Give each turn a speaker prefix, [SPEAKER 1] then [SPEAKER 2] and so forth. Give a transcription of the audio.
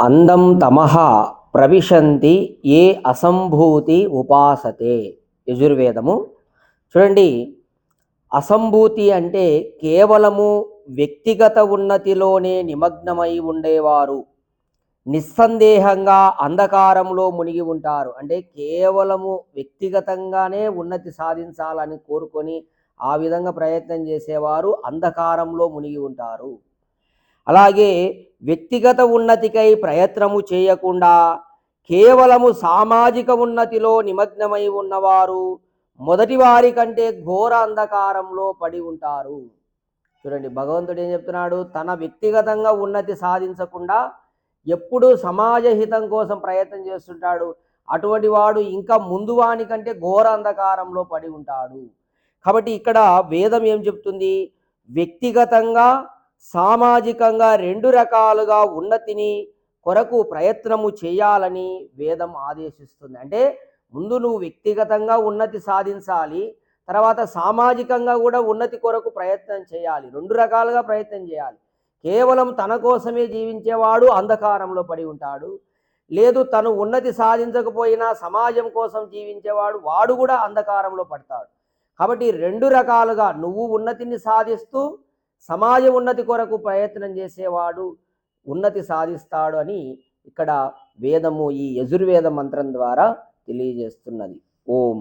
[SPEAKER 1] అందం తమః ప్రవిశంతి ఏ అసంభూతి ఉపాసతే. యజుర్వేదము. చూడండి అసంభూతి అంటే కేవలము వ్యక్తిగత ఉన్నతిలోనే నిమగ్నమై ఉండేవారు. నిస్సందేహంగా అంధకారంలో మునిగి ఉంటారు. అంటే కేవలము వ్యక్తిగతంగానే ఉన్నతి సాధించాలని కోరుకొని ఆ విధంగా ప్రయత్నం చేసేవారు. అంధకారంలో మునిగి ఉంటారు. అలాగే వ్యక్తిగత ఉన్నతికై ప్రయత్నము చేయకుండా కేవలము సామాజిక ఉన్నతిలో నిమగ్నమై ఉన్నవారు మొదటి వారి కంటే ఘోర అంధకారంలో పడి ఉంటారు. చూడండి భగవంతుడు ఏం చెప్తున్నాడు? తన వ్యక్తిగతంగా ఉన్నతి సాధించకుండా ఎప్పుడూ సమాజ హితం కోసం ప్రయత్నం చేస్తుంటాడు. అటువంటి వాడు ఇంకా ముందు వాని కంటే ఘోర అంధకారంలో పడి ఉంటాడు. కాబట్టి ఇక్కడ వేదం ఏం చెప్తుంది? వ్యక్తిగతంగా సామాజికంగా రెండు రకాలుగా ఉన్నతిని కొరకు ప్రయత్నము చేయాలని వేదం ఆదేశిస్తుంది. అంటే ముందు నువ్వు వ్యక్తిగతంగా ఉన్నతి సాధించాలి తర్వాత సామాజికంగా కూడా ఉన్నతి కొరకు ప్రయత్నం చేయాలి రెండు రకాలుగా ప్రయత్నం చేయాలి. కేవలం తన కోసమే జీవించేవాడు అంధకారంలో పడి ఉంటాడు. లేదు తను ఉన్నతి సాధించకపోయినా సమాజం కోసం జీవించేవాడు వాడు కూడా అంధకారంలో పడతాడు. కాబట్టి రెండు రకాలుగా నువ్వు ఉన్నతిని సాధిస్తూ సమాజ ఉన్నతి కొరకు ప్రయత్నం చేసేవాడు ఉన్నతి సాధిస్తాడు అని ఇక్కడ వేదము ఈ యజుర్వేద మంత్రం ద్వారా తెలియజేస్తున్నది. ఓం.